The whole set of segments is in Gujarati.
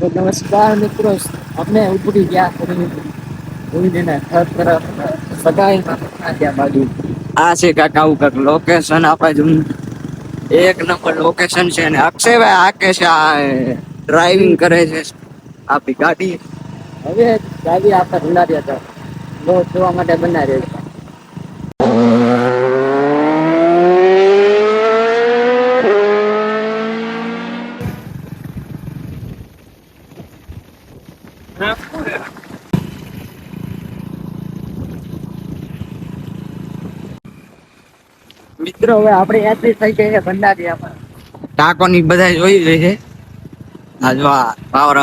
તો નમસ્કાર મિત્રો. અમે ઉપડી ગયા ઉડીને થર તરફ સગાઈ ત્યાં બાજુ. આ છે કાકા આવું કાંક લોકેશન આપણે છે એક નંબર લોકેશન છે અને અક્ષયભાઈ આકે છે, આ ડ્રાઇવિંગ કરે છે આપણી ગાડી. હવે ગાડી આપણે ભૂલાડ્યા હતા લો જોવા માટે બનાવી મિત્રો હવે આપણે યાત્રી થઈ ગઈ છે ભંડારીયામાં. ટાંકો ની બધા જોઈ રહી છે. આ જો આ પાવર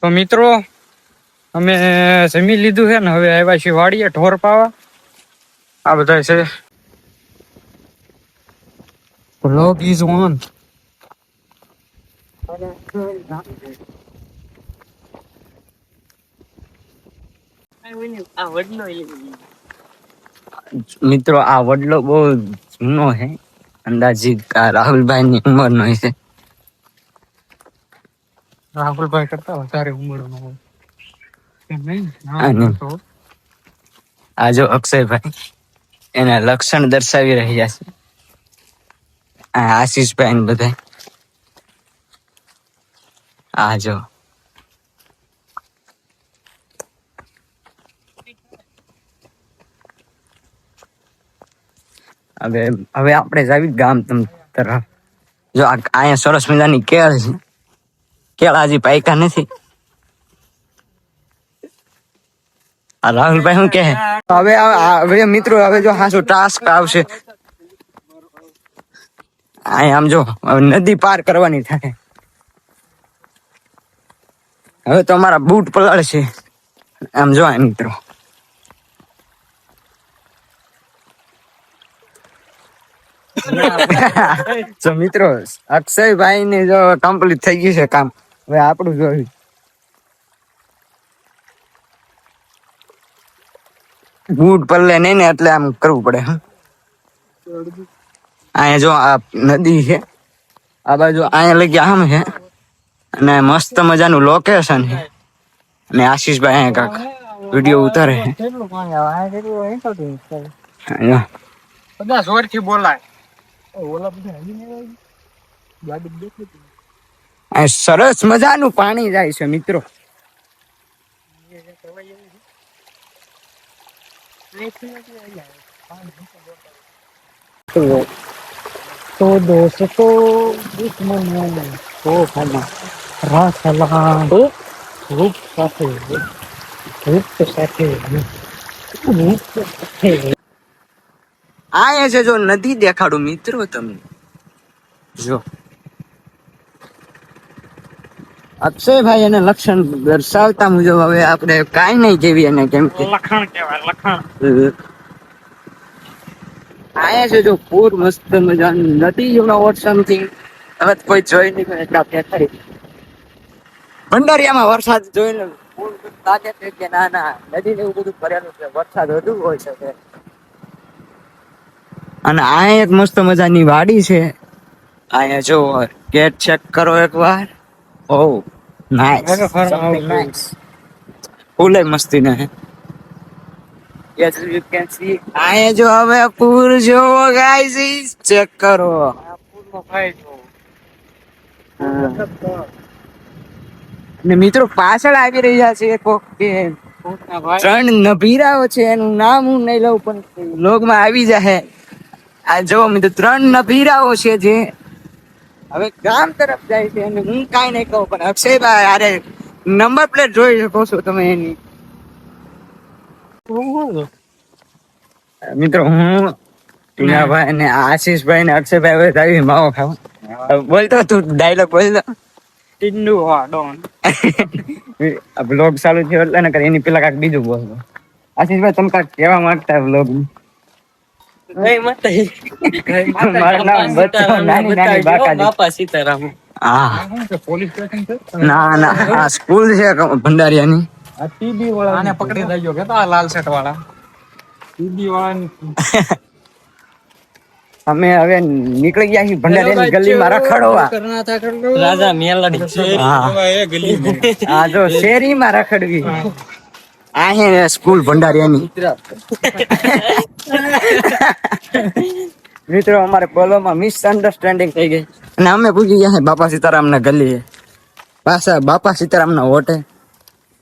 તો મિત્રો અમે જમી લીધું છે ને હવે આવ્યા છીએ વાડીએ ઢોર પાવા. આ બધા છે. Vlog is on. મિત્રો આ વડલો બહુ જૂનો છે. અંદાજિત રાહુલભાઈ ની ઉંમર નો છે. રાહુલભાઈ કરતા વધારે ઉંમરનો હોય. એમ નહીં? હા, નહીં. તો. આ જો અક્ષયભાઈ એના લક્ષણ દર્શાવી રહ્યા છે. આશીષભાઈ ને બધા આ જો હવે હવે આપણે જાવી ગામ તમ તરફ. જો અહીંયા સરસ મજાની કેળ છે. કેળ હજી પાયકા નથી. આ રાહુલભાઈ શું કે હવે હવે મિત્રો, હવે જો હાસો ટાસ્ક આવશે. અહીંયા આમ જો નદી પાર કરવાની થાય. હવે તો અમારા બૂટ પલળશે. આમ જો આ મિત્રો. તો મિત્રો અક્ષયભાઈ ને જો કમ્પ્લીટ થઈ ગયું છે કામ. હવે આપણું જોયું. બૂટ પલ્લે નહીં ને એટલે આમ કરવું પડે હં. અહીંયા જો આ નદી છે. આ બાજુ અહીંયા લગી આમ છે અને મસ્ત મજાનું લોકેશન છે. અને આશીષભાઈ અહીંયા કાક વીડિયો ઉતારે બધા જોર જોરથી બોલાય. ઓલા બધા હજી નહીં આવી? ગાડી દેખી અહીંયા સરસ મજાનું પાણી જાય છે મિત્રો. તો દોસ્તો દુશ્મન ખાના રાસલા રૂપ સાથે રૂપ સાથે આ છે જો નદી દેખાડું મિત્રો તમને. જો. અક્ષયભાઈ એને લક્ષણ દર્શાવતા મુજબ હવે આપણે કાઈ નહીં જેવી એને કેમ કે લખણ કહેવાય લખણ. આયા છે જો પૂર મસ્ત મજાની નદી યુનો વોટ સમથિંગ હવે કોઈ જોઈ નહીં એટલા ફેફરી ભંડારિયામાં વરસાદ જોઈને લે લાગે છે કે ના ના નદી ને એવું બધું ભરેલું છે. વરસાદ વધુ હોય શકે અને આ એક મસ્ત મજાની વાડી છે. અહીંયા જો ગેટ ચેક કરો એકવાર. ઓ નાઈસ ફૂલે મસ્તી ને Yes, you can see. અહીંયા જો હવે પૂર જોવો ગાઈસ ચેક કરો. પૂરમાં ભાઈ જો ને મિત્રો પાછળ આવી રહ્યા છે કોક કે ત્રણ નભીરાઓ છે એનું નામ હું નહીં લઉં પણ લોગમાં આવી જાય આ જો મિત્રો ત્રણ નભીરાઓ છે જે હવે ગામ તરફ જાય છે અને હું કાંઈ નહીં કહું પણ અક્ષયભાઈ અરે નંબર પ્લેટ જોઈ શકો છો તમે એની. મિત્રો હું ટીનાભાઈ અને આશીષભાઈ ને અક્ષયભાઈ હવે આવી માવો ખાવા. બોલતો તું ડાયલોગ બોલતો ટીંડુ હા ડોન બ્લોગ ચાલુ થયો એટલે ને એની પેલા કાંઈક બીજું બોલતો આશીષભાઈ તમે કાંઈક કહેવા માંગતા બ્લોગ ભંડારિયાની. આ ટીબી વાળા પકડી લઈ ગયો કે આ લાલ શર્ટ વાળા ટીબી અમે હવે નીકળી ગયા છીએ ભંડારીયાની ગલીમાં રખડવા. રાજા મેલડી હા. આ જો શેરીમાં રખડવી. આ હે સ્કૂલ ભંડારીયાની મિત્રો. અમારે બોલોમાં મિસઅન્ડરસ્ટેન્ડિંગ થઈ ગઈ. અને અમે પૂછી ગયા છે બાપા સીતારામ ના ગલી પાછા બાપા સીતારામ ના હોટે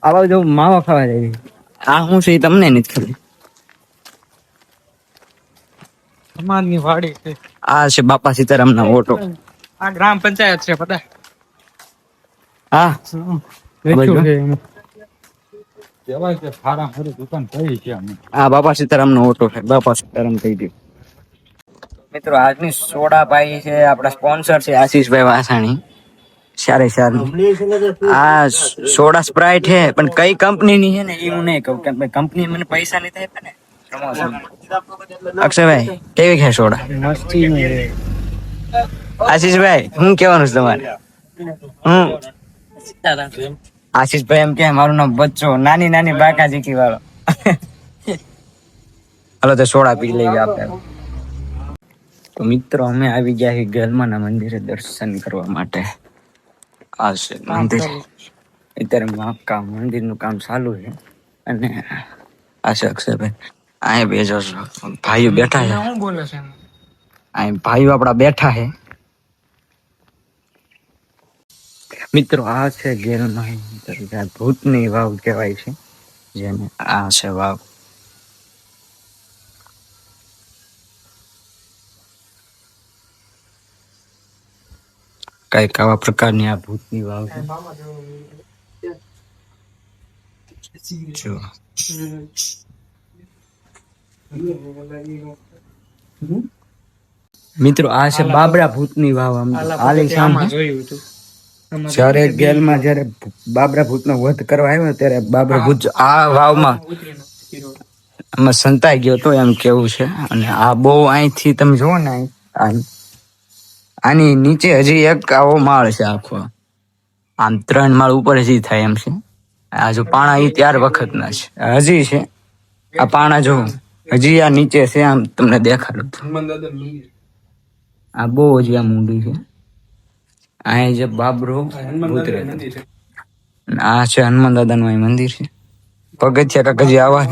આવા જો માવા ખાવા જાય. આ હું છે તમને નથી ખબર. સમાજની વાડી છે. આ છે બાપા સીતારામ ના ઓટો આ ગ્રામ પંચાયત છે પતા હા. વેચ્યું છે એનું. આ બાપા સીતારામ નો ઓટો છે. બાપા સીતારામ થઈ ગયું મિત્રો આજની સોડા ભાઈ છે આપણા સ્પોન્સર છે આશીષભાઈ વાસાણી. સારે સારું. આ સોડા સ્પ્રાઇટ છે પણ કઈ કંપની ની છે ને એ હું નહીં કહું કંપની મને પૈસા નહીં થાય ને. અક્ષયભાઈ, કેવી છે સોડા? આશીષભાઈ, હું કેવાનું છે તમારે? હું? આશીષભાઈ એમ કે મારું નામ બચ્ચો, નાની નાની બાકા જીકી વાળો. હાલો, તો સોડા પી લઈએ આપણે. તો મિત્રો, અમે આવી ગયા છીએ ગલમાના મંદિરે દર્શન કરવા માટે. આ છે મંદિર. અત્યારે મંદિરનું કામ ચાલુ છે. અને આ છે અક્ષયભાઈ. અહીંયા બેજો છો ભાઈઓ બેઠા છે. હું બોલે છે આય ભાઈઓ આપણા બેઠા છે. મિત્રો આ છે ગેલમાં જ્યાં ભૂતની વાવ કહેવાય છે જેને આ છે વાવ. કંઈક આવા પ્રકારની આ ભૂતની વાવ છે. જો. મિત્રો આ છે બાબરા ભૂતની વાવ આમ. આલી સામે આમાં જોયું હતું. જ્યારે ગેલમાં જ્યારે બાબરા ભૂતનો વધ કરવા આવ્યો ત્યારે બાબરા ભૂત આ વાવમાં આમાં સંતાઈ ગયો તો એમ કેવું છે. અને આ બહુ અહીંથી તમે જુઓ ને આની નીચે હજી એક આવો માળ છે આખો. આમ ત્રણ માળ ઉપર હજી થાય એમ છે. આ જો પાણા એ ત્યાર વખતના છે. હજી છે. આ પાણા જો હજી આ નીચે છે આમ તમને દેખાડું આ બહુ હજી આ મૂંડી છે. અહીં જે બાબરો આ છે. હનુમાન દાદાનું અહીં મંદિર છે. પગથિયા કાંક હજી આવા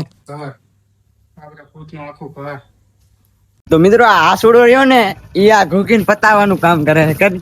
તો મિત્રો આ આસુડો રહ્યો ને એ આ ઘૂકીને પતાવવાનું કામ કરે છે. કરી.